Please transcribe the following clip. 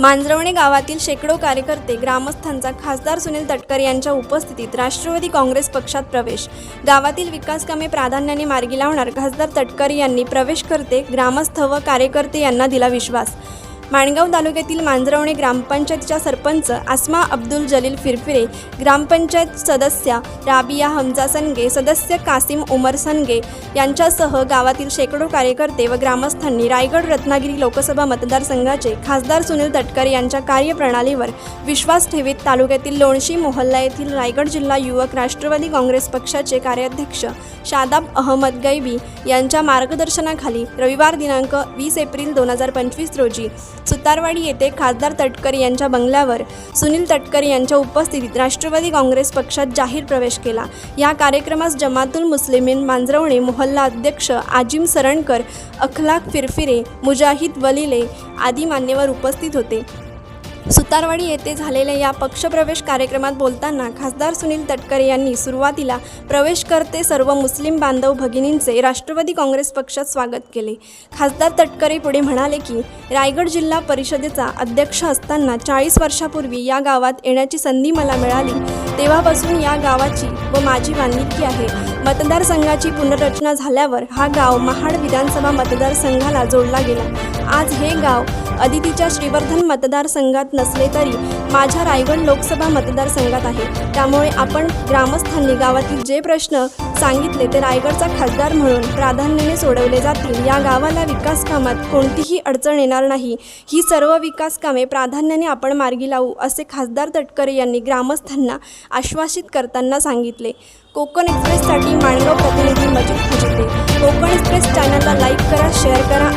मांजरवणे गावातील शेकडो कार्यकर्ते ग्रामस्थांचा खासदार सुनील तटकर यांच्या उपस्थितीत राष्ट्रवादी काँग्रेस पक्षात प्रवेश. गावातील विकास कामे प्राधान्याने मार्गी लावणार खासदार तटकर यांनी प्रवेश करते ग्रामस्थ व कार्यकर्ते यांना दिला विश्वास. माणगाव तालुक्यातील मांजरवणे ग्रामपंचायतीच्या सरपंच आसमा अब्दुल जलील फिरफिरे ग्रामपंचायत सदस्या राबिया हमजा सनगे सदस्य कासिम उमर सनगे यांच्यासह गावातील शेकडो कार्यकर्ते व ग्रामस्थांनी रायगड रत्नागिरी लोकसभा मतदारसंघाचे खासदार सुनील तटकरे यांच्या कार्यप्रणालीवर विश्वास ठेवीत तालुक्यातील लोणशी मोहल्ला येथील रायगड जिल्हा युवक राष्ट्रवादी काँग्रेस पक्षाचे कार्याध्यक्ष शादाब अहमद गैबी यांच्या मार्गदर्शनाखाली रविवार दिनांक वीस एप्रिल दोन हजार पंचवीस रोजी सुतारवाडी येथे खासदार तटकरे यांच्या बंगल्यावर सुनील तटकरे यांच्या उपस्थितीत राष्ट्रवादी काँग्रेस पक्षात जाहीर प्रवेश केला. या कार्यक्रमास जमातुल मुस्लिमीन मांजरवणे मोहल्ला अध्यक्ष आजिम सरणकर अखलाक फिरफिरे मुजाहिद वलिले आदी मान्यवर उपस्थित होते. सुतारवाडी येथे झालेल्या या पक्षप्रवेश कार्यक्रमात बोलताना खासदार सुनील तटकरे यांनी सुरुवातीला प्रवेश करते सर्व मुस्लिम बांधव भगिनींचे राष्ट्रवादी काँग्रेस पक्षात स्वागत केले. खासदार तटकरे पुढे म्हणाले की रायगड जिल्हा परिषदेचा अध्यक्ष असताना चाळीस वर्षापूर्वी या गावात येण्याची संधी मला मिळाली. तेव्हापासून या गावाची व माझी बांधिलकी आहे. मतदारसंघाची पुनर्रचना झाल्यावर हा गाव महाड विधानसभा मतदारसंघाला जोडला गेला. आज हे गाव अदितीच्या श्रीवर्धन मतदारसंघात नसले तरी माझ्या रायगड लोकसभा मतदारसंघात आहे. त्यामुळे आपण ग्रामस्थांनी गावातील जे प्रश्न सांगितले ते रायगडचा खासदार म्हणून प्राधान्याने सोडवले जातील. या गावाला विकास कामात कोणतीही अडचण येणार नाही. ही सर्व विकास कामे प्राधान्याने आपण मार्गी लावू असे खासदार तटकरे यांनी ग्रामस्थांना आश्वासित करताना सांगितले. कोकण एक्सप्रेससाठी माणगाव प्रतिनिधी मजिद फुजिते कोकण एक्सप्रेस चॅनलला लाईक करा शेअर करा